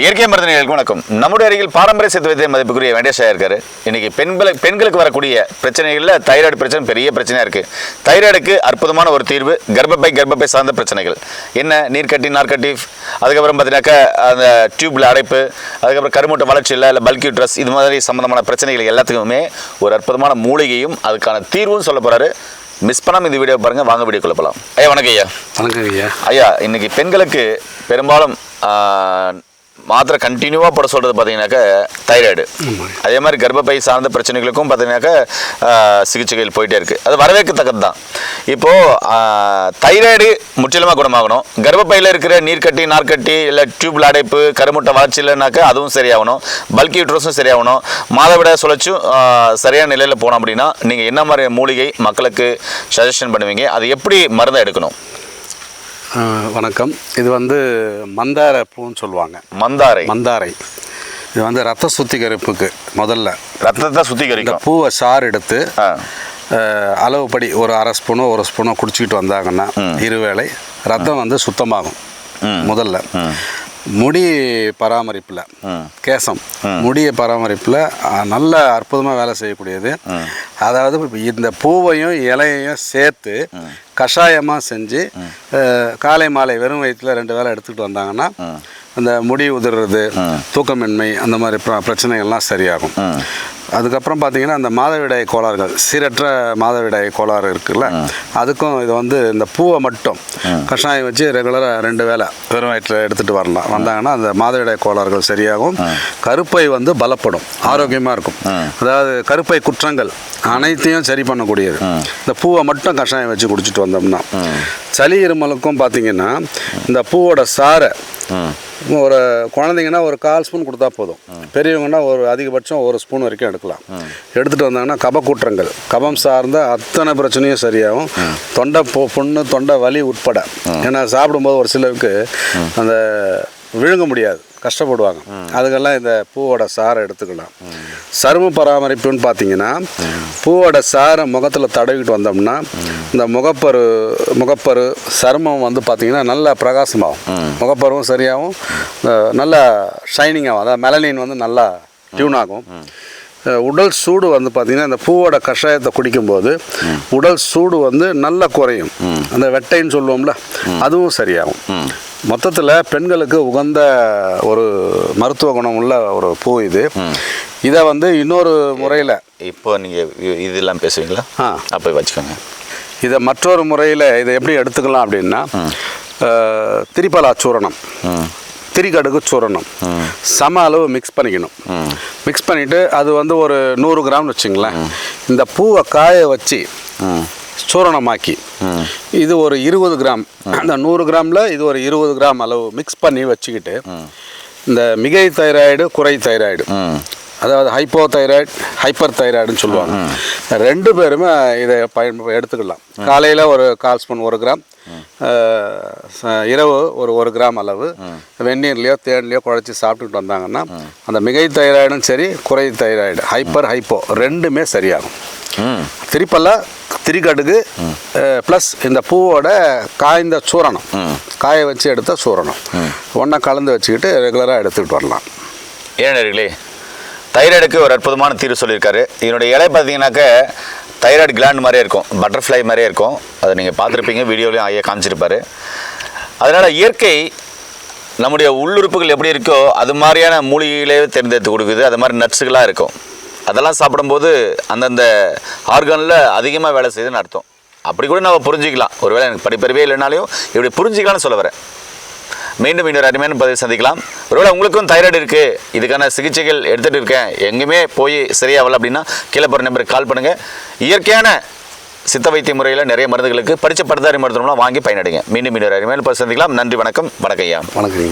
இயற்கை மருந்து நேயர்களுக்கு வணக்கம். நம்முடைய அருகில் பாரம்பரிய சித்த வைத்திய மதிப்புக்குரிய வெங்கடேஷா இருக்காரு. இன்னைக்கு பெண்களுக்கு பெண்களுக்கு வரக்கூடிய பிரச்சனைகளில் தைராய்டு பிரச்சனை பெரிய பிரச்சனையா இருக்கு. தைராய்டுக்கு அற்புதமான ஒரு தீர்வு கர்ப்பப்பை கர்ப்பப்பை சார்ந்த பிரச்சனைகள். என்ன நீர்க்கட்டி நார்க்கட்டி அதுக்கப்புறம் பார்த்தீங்கன்னாக்கா அந்த டியூப்ல அடைப்பு அதுக்கப்புறம் கருமூட்ட வளர்ச்சி இல்லை இல்லை பல்கி ட்ரெஸ் இது மாதிரி சம்பந்தமான பிரச்சனைகள் எல்லாத்துக்குமே ஒரு அற்புதமான மூலிகையும் அதுக்கான தீர்வும் சொல்ல போறாரு. மிஸ் பண்ணாம இந்த வீடியோ பாருங்க வாங்க வீடியோ போகலாம் ஐயா வணக்கம் ஐயா. வணக்கங்க ஐயா. ஐயா இன்னைக்கு பெண்களுக்கு பெரும்பாலும் மாத்திரை கண்டினியூவாக போட சொல்கிறது பார்த்தீங்கன்னாக்கா தைராய்டு. அதே மாதிரி கர்ப்பப்பை சார்ந்த பிரச்சனைகளுக்கும் பார்த்தீங்கன்னாக்கா சிகிச்சைகள் போயிட்டே இருக்குது அது வரவேற்கத்தக்கது தான் இப்போது தைராய்டு முற்றிலுமாக குணமாகணும். கர்ப்பப்பையில் இருக்கிற நீர்க்கட்டி நார்க்கட்டி இல்லை டியூப்ல அடைப்பு கருமுட்டை வளர்ச்சி இல்லைனாக்கா அதுவும் சரியாகணும். பல்கி யூட்ரஸும் சரியாகணும். மாதவிட சுழற்சும் ஆஹ், சரியான நிலையில் போனோம் அப்படின்னா நீங்கள் என்ன மாதிரி மூலிகை மக்களுக்கு சஜஷன் பண்ணுவீங்க அது எப்படி மருந்தை எடுக்கணும்? வணக்கம். இது வந்து மந்தார பூன்னு சொல்லுவாங்க. மந்தாரை. மந்தாரை. இது வந்து ரத்த சுத்திகரிப்புக்கு முதல்ல. ரத்தத்தை சுத்திகரிக்கும். பூவை சாறு எடுத்து அளவுப்படி ஒரு அரை ஸ்பூனோ ஒரு ஸ்பூனோ குடிச்சிக்கிட்டு வந்தாங்கன்னா இருவேளை ரத்தம் வந்து சுத்தமாகும். முதல்ல. முடி பராமரிப்பில் கேசம். முடிய பராமரிப்பில் நல்ல அற்புதமாக வேலை செய்யக்கூடியது. அதாவது இந்த பூவையும் இலையையும் சேர்த்து கஷாயமாக செஞ்சு காலை மாலை வெறும் வயிற்றில் ரெண்டு வேளை எடுத்துக்கிட்டு வந்தாங்கன்னா அந்த முடி உதிர்றது தூக்கமின்மை அந்த மாதிரி பிர- பிரச்சனைகள்லாம் சரியாகும். அதுக்கப்புறம் பார்த்தீங்கன்னா அந்த மாதவிடாய் கோளாறுகள் சீரற்ற மாதவிடாய் கோளாறு இருக்குல்ல அதுக்கும் இது வந்து இந்த பூவை மட்டும் கஷாயம் வச்சு ரெகுலராக ரெண்டு வேளை வெறும் வயிற்றில் எடுத்துகிட்டு வரலாம். வந்தாங்கன்னா அந்த மாதவிடாய் கோளாறுகள் சரியாகும். கருப்பை வந்து பலப்படும் ஆரோக்கியமாக இருக்கும். அதாவது கருப்பை குற்றங்கள் அனைத்தையும் சரி பண்ணக்கூடியது. இந்த பூவை மட்டும் கஷாயம் வச்சு குடிச்சிட்டு வந்தோம்னா சளி இருமலுக்கும் பார்த்தீங்கன்னா இந்த பூவோட சாறை ஒரு குழந்தைங்கன்னா ஒரு கால் ஸ்பூன் கொடுத்தா போதும். பெரியவங்கன்னா ஒரு அதிகபட்சம் ஒரு ஸ்பூன் வரைக்கும் எடுக்கலாம். எடுத்துகிட்டு வந்தாங்கன்னா கபக்கூற்றங்கள் கபம் சார்ந்த அத்தனை பிரச்சனையும் சரியாகும். தொண்டை பொ- பொண்ணு தொண்டை வலி உட்பட. ஏன்னா சாப்பிடும்போது ஒரு சிலருக்கு அந்த விழுங்க முடியாது. கஷ்டப்படுவாங்க. அதுக்கெல்லாம் இந்த பூவோட சாறை எடுத்துக்கலாம். சரும பராமரிப்புன்னு பார்த்தீங்கன்னா பூவோட சாறை முகத்தில் தடவிட்டு வந்தோம்னா இந்த முகப்பரு முகப்பரு சருமம் வந்து பார்த்தீங்கன்னா நல்லா பிரகாசமாகும். முகப்பருவும் சரியாகும். நல்லா ஷைனிங் ஆகும். அதாவது மெலனின் வந்து நல்லா டியூன் ஆகும். உடல் சூடு வந்து பார்த்திங்கன்னா இந்த பூவோட கஷாயத்தை குடிக்கும்போது உடல் சூடு வந்து நல்லா குறையும். அந்த வெட்டைன்னு சொல்லுவோம்ல அதுவும் சரியாகும். மொத்தத்தில் பெண்களுக்கு உகந்த ஒரு மருத்துவ குணம் உள்ள ஒரு பூ இது. இதை வந்து இன்னொரு முறையில். இப்போ நீங்கள் இதெல்லாம் பேசுவீங்களா? ஆ. அப்போ வச்சுக்கோங்க. இதை மற்றொரு முறையில் இதை எப்படி எடுத்துக்கலாம் அப்படின்னா திரிபலா சூரணம். திரிகடுகு சூரணம். சம அளவு மிக்ஸ் பண்ணிக்கணும். மிக்ஸ் பண்ணிவிட்டு அது வந்து ஒரு நூறு கிராம்னு வச்சுங்களேன். இந்த பூவை காய வச்சு சூரணமாக்கி இது ஒரு இருபது கிராம். அந்த நூறு கிராமில் இது ஒரு இருபது கிராம் அளவு மிக்ஸ் பண்ணி வச்சுக்கிட்டு இந்த மிகை தைராய்டு குறை தைராய்டு. அதாவது ஹைப்போ தைராய்டு ஹைப்பர் தைராய்டுன்னு சொல்லுவாங்க. ரெண்டு பேருமே இதை பயன் எடுத்துக்கலாம். காலையில் ஒரு கால் ஸ்பூன் ஒரு கிராம் இரவு ஒரு ஒரு கிராம் அளவு வெந்நீர்லையோ தேன்லையோ குழச்சி சாப்பிட்டுட்டு வந்தாங்கன்னா அந்த மிகை தைராய்டும் சரி குறை தைராய்டு ஹைப்பர் ஹைப்போ ரெண்டுமே சரியாகும். ம் திரிப்பல்ல திரிகடுகு ப்ளஸ் இந்த பூவோட காய்ந்த சூரணம். காய வச்சு எடுத்த சூரணம். ஒன்றா கலந்து வச்சுக்கிட்டு ரெகுலராக எடுத்துக்கிட்டு வரலாம். ஏனர்களே தைராய்டுக்கு ஒரு அற்புதமான தீர்வு சொல்லியிருக்காரு. இதனுடைய இலை பார்த்தீங்கன்னாக்க தைராய்டு கிளாண்ட் மாதிரியே இருக்கும். பட்டர்ஃப்ளை மாதிரியே இருக்கும். அதை நீங்கள் பார்த்துருப்பீங்க வீடியோலையும் ஐயா காமிச்சிருப்பார். அதனால் இயற்கை நம்முடைய உள்ளுறுப்புகள் எப்படி இருக்கோ அது மாதிரியான மூலிகைகளே தேர்ந்தெடுத்து கொடுக்குது. அது மாதிரி நட்ஸுகளாக இருக்கும். அதெல்லாம் சாப்பிடும்போது அந்தந்த ஆர்கனில் அதிகமாக வேலை செய்யுதுன்னு அர்த்தம். அப்படி கூட நம்ம புரிஞ்சிக்கலாம். ஒருவேளை எனக்கு படிப்பறிவே இல்லைனாலையும் இப்படி புரிஞ்சிக்கலாம்னு சொல்ல வரேன். மீண்டும் இன்னொரு அருமையான பதிவு சந்திக்கலாம். ஒருவேளை உங்களுக்கும் தைராய்டு இருக்குது இதுக்கான சிகிச்சைகள் எடுத்துகிட்டு இருக்கேன். எங்கேயுமே போய் சரியாகல அப்படின்னா கீழே போகிற நம்பருக்கு கால் பண்ணுங்கள் இயற்கையான சித்த வைத்திய முறையில் நிறைய மருந்துகளுக்கு படித்த படுத்தாரி மருத்துவம்லாம் வாங்கி பயனடைங்க. மீண்டும் இன்னொரு அருமையான பதிவு சந்திக்கலாம். நன்றி வணக்கம். வணக்கம் ஐயா. வணக்கம்